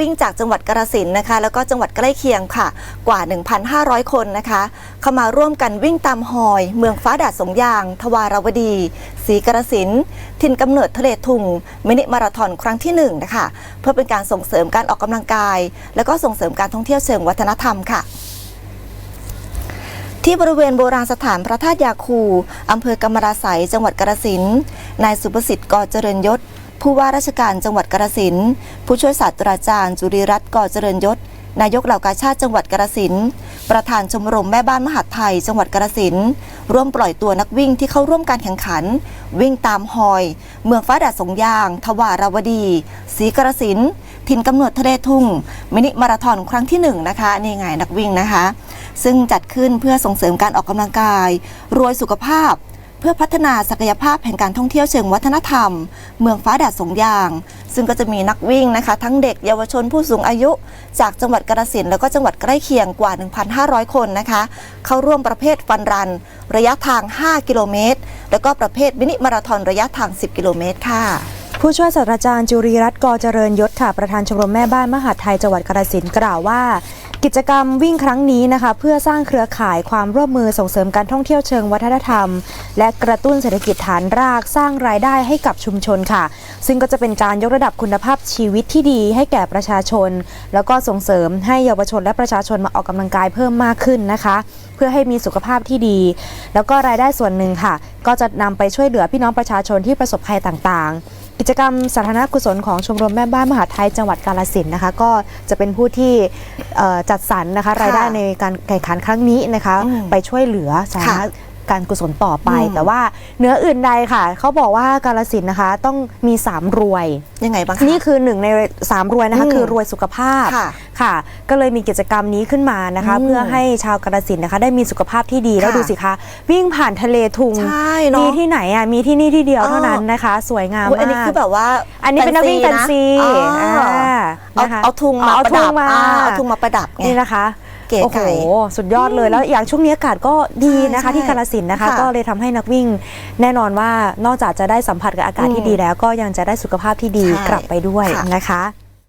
วิ่งจากจังหวัดกาฬสินนะคะ แล้วก็จังหวัดใกล้เคียงค่ะ กว่า 1,500 คนนะคะ เข้ามาร่วมกันวิ่งตามหอย เมืองฟ้าดาดสงยาง ทวารวดีศรีกาฬสินถิ่นกำเนิดทะเลทุงมินิมาราธอนครั้งที่หนึ่งนะคะ เพื่อเป็นการส่งเสริมการออกกำลังกาย แล้วก็ส่งเสริมการท่องเที่ยวเชิงวัฒนธรรมค่ะที่บริเวณโบราณสถานพระธาตุยาคู อำเภอกำมะราไสยจังหวัดกาฬสินนายสุประสิทธิ์กอเจริญยศ ผู้ว่าราชการจังหวัดกาฬสินผู้ช่วยศาสตราจารย์ จุริรัตน์กอเจริญยศ นายกเหล่ากาชาติจังหวัดกาฬสินประธานชมรมแม่บ้านมหาดไทย จังหวัดกาฬสินร่วมปล่อยตัวนักวิ่งที่เข้าร่วมการแข่งขัน วิ่งตามหอย เมืองฟ้าแดดสงยาง ทวาราวดีศรีกาฬสินถิ่นกำเนิดทะเลทุ่ง มินิมาราธอนครั้งที่หนึ่งนะคะนี่ไงนักวิ่งนะคะ ซึ่งจัดขึ้นเพื่อส่งเสริมการออกกำลังกาย รวยสุขภาพ พื่อพัฒนาศักยภาพแห่งการท่องเที่ยวเชิงวัฒนธรรม เมืองฟ้าแดดสงยาง ซึ่งก็จะมีนักวิ่งนะคะ ทั้งเด็กเยาวชนผู้สูงอายุ จากจังหวัดกาฬสินแล้วก็จังหวัดใกล้เคียงกว่า 1,500 คนนะคะ เข้าร่วมประเภทฟันรัน ระยะทาง 5 กิโลเมตร แล้วก็ประเภทมินิมาราธอนระยะทาง 10 กิโลเมตรค่ะผู้ช่วยศาสตราจารย์จุรีรัตน์กอเจริญยศค่ะประธานชมรมแม่บ้านมหาดไทยจังหวัดกาฬสินกล่าวว่า กิจกรรมวิ่งครั้งนี้นะคะ เพื่อสร้างเครือข่ายความร่วมมือส่งเสริมการท่องเที่ยวเชิงวัฒนธรรม และกระตุ้นเศรษฐกิจฐานรากสร้างรายได้ให้กับชุมชนค่ะ ซึ่งก็จะเป็นการยกระดับคุณภาพชีวิตที่ดีให้แก่ประชาชน แล้วก็ส่งเสริมให้เยาวชนและประชาชนมาออกกำลังกายเพิ่มมากขึ้นนะคะ เพื่อให้มีสุขภาพที่ดี แล้วก็รายได้ส่วนหนึ่งค่ะ ก็จะนำไปช่วยเหลือพี่น้องประชาชนที่ประสบภัยต่างๆ กิจกรรมสาธารณกุศลของชมรมแม่บ้านมหาดไทยจังหวัดกาฬสินธุ์นะคะ ก็จะเป็นผู้ที่เอ่อจัดสรรนะคะรายได้ในการแข่งขันครั้งนี้นะคะอืมไปช่วยเหลือสาธารณค่ะ การกุศลต่อไปอืมแต่ว่าเหนืออื่นใดค่ะเขาบอกว่ากาฬสินธุ์นะคะ ต้องมี 3 รวยยังไงบ้างคะนี่คือหนึ่งในสามรวยนะคะอืมคือรวยสุขภาพค่ะค่ะ ก็เลยมีกิจกรรมนี้ขึ้นมานะคะอืมเพื่อให้ชาวกาฬสินธุ์นะคะ ได้มีสุขภาพที่ดีแล้วค่ะดูสิคะ วิ่งผ่านทะเลทุงใช่เนอะมีที่ไหนอะมีที่นี่ที่เดียวเท่าเออนั้นนะคะ สวยงามอุ๊ยมากอันนี้คือแบบว่า อันนี้เป็นนักวิ่งแฟนซีนะอ่าอ๋อเอานะคะเอาทุงมาเอาประทุดังบมาอ่เอาทุงมาประดับไงนี่นะคะเก๋โอ้โห ไก่สุดยอดเลยแล้วอย่างช่วงนี้อากาศก็ดีนะคะใช่ที่กาฬสินธุ์นะคะค่ะก็เลยทำให้นักวิ่ง แน่นอนว่านอกจากจะได้สัมผัสกับอากาศที่อืมดีแล้วก็ยังจะได้สุขภาพที่ดีใช่กลับไปด้วยค่ะ นะคะ